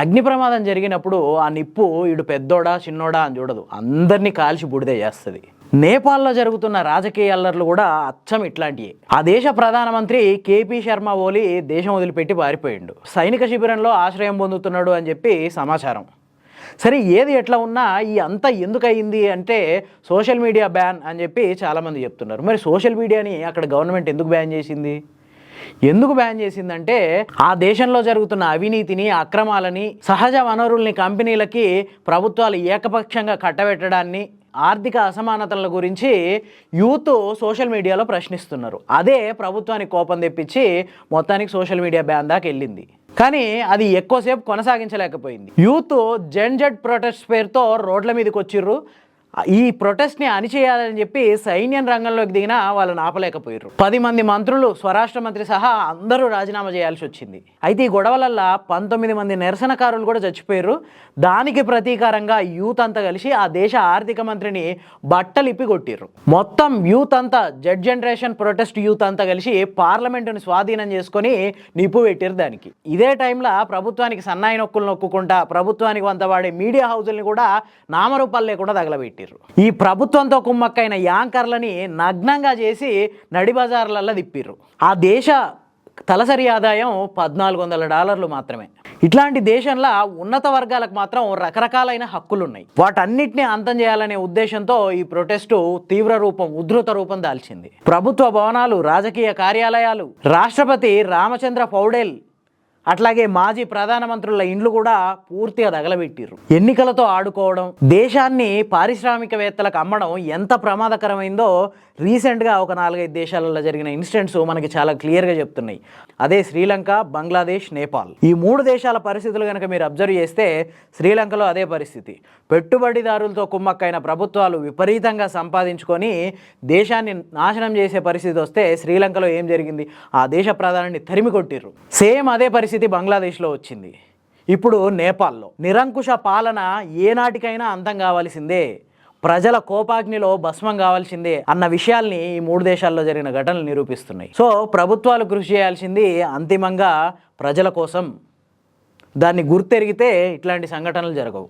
అగ్ని ప్రమాదం జరిగినప్పుడు ఆ నిప్పు ఇడు పెద్దోడా చిన్నోడా అని చూడదు. అందరినీ కాల్చి బూడిదే చేస్తుంది. నేపాల్లో జరుగుతున్న రాజకీయ అల్లర్లు కూడా అచ్చం ఇట్లాంటివి ఆ దేశ ప్రధానమంత్రి కేపీ శర్మ ఓలి దేశం వదిలిపెట్టి పారిపోయిండు. సైనిక శిబిరంలో ఆశ్రయం పొందుతున్నాడు అని చెప్పి సమాచారం. సరే ఏది ఎట్లా ఉన్నా ఈ అంతా ఎందుకు అయింది అంటే సోషల్ మీడియా బ్యాన్ అని చెప్పి చాలామంది చెప్తున్నారు. మరి సోషల్ మీడియాని అక్కడ గవర్నమెంట్ ఎందుకు బ్యాన్ చేసింది? ఎందుకు బ్యాన్ చేసిందంటే ఆ దేశంలో జరుగుతున్న అవినీతిని అక్రమాలని సహజ వనరుల్ని కంపెనీలకి ప్రభుత్వాలు ఏకపక్షంగా కట్టబెట్టడాన్ని ఆర్థిక అసమానతల గురించి యూత్ సోషల్ మీడియాలో ప్రశ్నిస్తున్నారు. అదే ప్రభుత్వానికి కోపం తెప్పించి మొత్తానికి సోషల్ మీడియా బ్యాన్ దాకా వెళ్ళింది. కానీ అది ఎక్కువసేపు కొనసాగించలేకపోయింది. యూత్ జెన్ జెడ్ ప్రొటెస్ట్ పేరుతో రోడ్ల మీదకి వచ్చిర్రు. ఈ ప్రొటెస్ట్ని అణిచేయాలని చెప్పి సైన్యం రంగంలోకి దిగినా వాళ్ళని ఆపలేకపోయారు పది మంది మంత్రులు స్వరాష్ట్ర మంత్రి సహా అందరూ రాజీనామా చేయాల్సి వచ్చింది. అయితే ఈ గొడవలల్లో పంతొమ్మిది మంది నిరసనకారులు కూడా చచ్చిపోయారు దానికి ప్రతీకారంగా యూత్ అంతా కలిసి ఆ దేశ ఆర్థిక మంత్రిని బట్టలిప్పి కొట్టిర్రు. మొత్తం యూత్ అంతా జడ్ జనరేషన్ ప్రొటెస్ట్ యూత్ అంతా కలిసి పార్లమెంటుని స్వాధీనం చేసుకొని నిప్పు పెట్టారు దానికి. ఇదే టైంలో ప్రభుత్వానికి సన్నాయి నొక్కులు నొక్కుకుంటా ప్రభుత్వానికి వంత వాడే మీడియా హౌజుల్ని కూడా నామరూపాలు లేకుండా తగలబెట్టి పెట్టిర్రు ఈ ప్రభుత్వంతో కుమ్మక్కైన యాంకర్లని నగ్నంగా చేసి నడి బజార్లలో తిప్పిర్రు. ఆ దేశ తలసరి ఆదాయం పద్నాలుగు వందల డాలర్లు మాత్రమే. ఇట్లాంటి దేశంలో ఉన్నత వర్గాలకు మాత్రం రకరకాలైన హక్కులు ఉన్నాయి వాటన్నిటిని అంతం చేయాలనే ఉద్దేశంతో ఈ ప్రొటెస్టు తీవ్ర రూపం ఉధృత రూపం దాల్చింది. ప్రభుత్వ భవనాలు రాజకీయ కార్యాలయాలు రాష్ట్రపతి రామచంద్ర పౌడేల్ అట్లాగే మాజీ ప్రధానమంత్రుల ఇండ్లు కూడా పూర్తిగా తగలబెట్టిర్రు. ఎన్నికలతో ఆడుకోవడం దేశాన్ని పారిశ్రామికవేత్తలకు అమ్మడం ఎంత ప్రమాదకరమైందో రీసెంట్గా ఒక నాలుగైదు దేశాలలో జరిగిన ఇన్సిడెంట్స్ మనకి చాలా క్లియర్గా చెప్తున్నాయి. అదే శ్రీలంక బంగ్లాదేశ్ నేపాల్. ఈ మూడు దేశాల పరిస్థితులు కనుక మీరు అబ్జర్వ్ చేస్తే శ్రీలంకలో అదే పరిస్థితి. పెట్టుబడిదారులతో కుమ్మక్కైన ప్రభుత్వాలు విపరీతంగా సంపాదించుకొని దేశాన్ని నాశనం చేసే పరిస్థితి వస్తే శ్రీలంకలో ఏం జరిగింది? ఆ దేశ ప్రధానాన్ని తరిమి కొట్టిర్రు. సేమ్ అదే పరిస్థితి పరిస్థితి బంగ్లాదేశ్లో వచ్చింది. ఇప్పుడు నేపాల్లో. నిరంకుశ పాలన ఏనాటికైనా అంతం కావాల్సిందే. ప్రజల కోపాగ్నిలో భస్మం కావాల్సిందే అన్న విషయాల్ని ఈ మూడు దేశాల్లో జరిగిన ఘటనలు నిరూపిస్తున్నాయి. సో ప్రభుత్వాలు కృషి చేయాల్సింది అంతిమంగా ప్రజల కోసం. దాన్ని గుర్తెరిగితే ఇట్లాంటి సంఘటనలు జరగవు.